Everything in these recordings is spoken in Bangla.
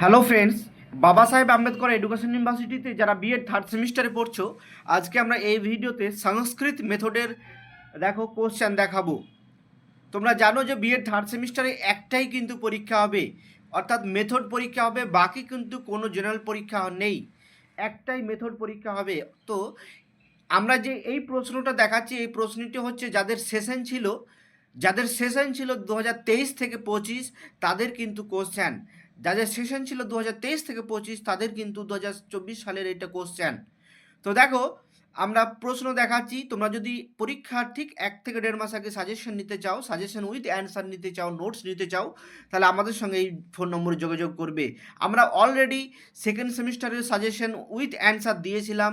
হ্যালো ফ্রেন্ডস, বাবা সাহেব আম্বেদকর এডুকেশন ইউনিভার্সিটিতে যারা বিএড থার্ড সেমিস্টারে পড়ছো, আজকে আমরা এই ভিডিওতে সংস্কৃত মেথডের দেখো কোশ্চেন দেখাবো। তোমরা জানো যে বিএড থার্ড সেমিস্টারে একটাই কিন্তু পরীক্ষা হবে, অর্থাৎ মেথড পরীক্ষা হবে, বাকি কিন্তু কোনো জেনারেল পরীক্ষা নেই। একটাই মেথড পরীক্ষা হবে। তো আমরা যে এই প্রশ্নটা দেখাচ্ছি, এই প্রশ্নটি হচ্ছে যাদের সেশন ছিল, যাদের সেশন ছিল দু হাজার তেইশ থেকে পঁচিশ, তাদের কিন্তু কোশ্চেন যাদের সেশন ছিল দু হাজার তেইশ থেকে পঁচিশ, তাদের কিন্তু দু হাজার চব্বিশ সালের এটা কোশ্চেন তো দেখো, আমরা প্রশ্ন দেখাচ্ছি, তোমরা যদি পরীক্ষার ঠিক এক থেকে দেড় মাস আগে সাজেশন নিতে চাও সাজেশন উইথ অ্যান্সার নিতে চাও নোটস নিতে চাও, তাহলে আমাদের সঙ্গে এই ফোন নম্বরে যোগাযোগ করবে। আমরা অলরেডি সেকেন্ড সেমিস্টারের সাজেশন উইথ অ্যান্সার দিয়েছিলাম,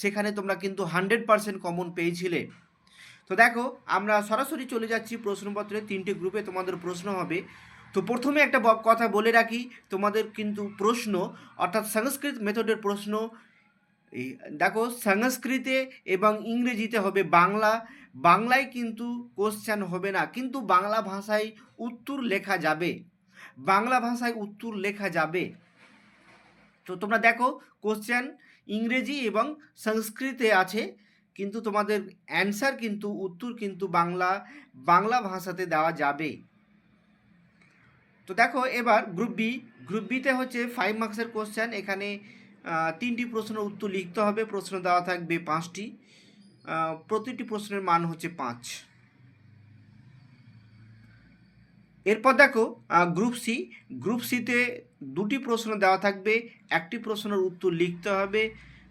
সেখানে তোমরা কিন্তু হান্ড্রেড পারসেন্ট কমন পেয়েছিলে। তো দেখো, আমরা সরাসরি চলে যাচ্ছি প্রশ্নপত্রে, তিনটে গ্রুপে তোমাদের প্রশ্ন হবে। তো প্রথমে একটা কথা বলে রাখি, তোমাদের কিন্তু প্রশ্ন, অর্থাৎ সংস্কৃত মেথডের প্রশ্ন দেখো সংস্কৃতে এবং ইংরেজিতে হবে বাংলা, বাংলায় কিন্তু কোশ্চেন হবে না, কিন্তু বাংলা ভাষায় উত্তর লেখা যাবে, বাংলা ভাষায় উত্তর লেখা যাবে। তো তোমরা দেখো কোশ্চেন ইংরেজি এবং সংস্কৃতে আছে, কিন্তু তোমাদের অ্যান্সার কিন্তু, উত্তর কিন্তু বাংলা বাংলা ভাষাতে দেওয়া যাবে। তো দেখো, এবার গ্রুপ বি গ্রুপ বিতে হচ্ছে ফাইভ মার্কসের কোশ্চেন এখানে তিনটি প্রশ্নের উত্তর লিখতে হবে, প্রশ্ন দেওয়া থাকবে পাঁচটি প্রতিটি প্রশ্নের মান হচ্ছে পাঁচ। এরপর দেখো গ্রুপ সি গ্রুপ সিতে দুটি প্রশ্ন দেওয়া থাকবে, একটি প্রশ্নের উত্তর লিখতে হবে,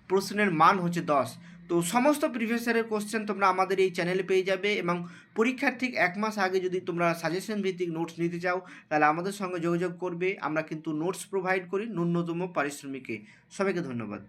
প্রশ্নের মান হচ্ছে দশ। তো সমস্ত প্রিভিয়াসারের কোশ্চেন তোমরা আমাদের এই চ্যানেলে পেয়ে যাবে এবং পরীক্ষার ঠিক এক মাস আগে যদি তোমরা সাজেশন ভিত্তিক নোটস নিতে চাও, তাহলে আমাদের সঙ্গে যোগাযোগ করবে। আমরা কিন্তু নোটস প্রোভাইড করি ন্যূনতম পারিশ্রমিকে। সবাইকে ধন্যবাদ।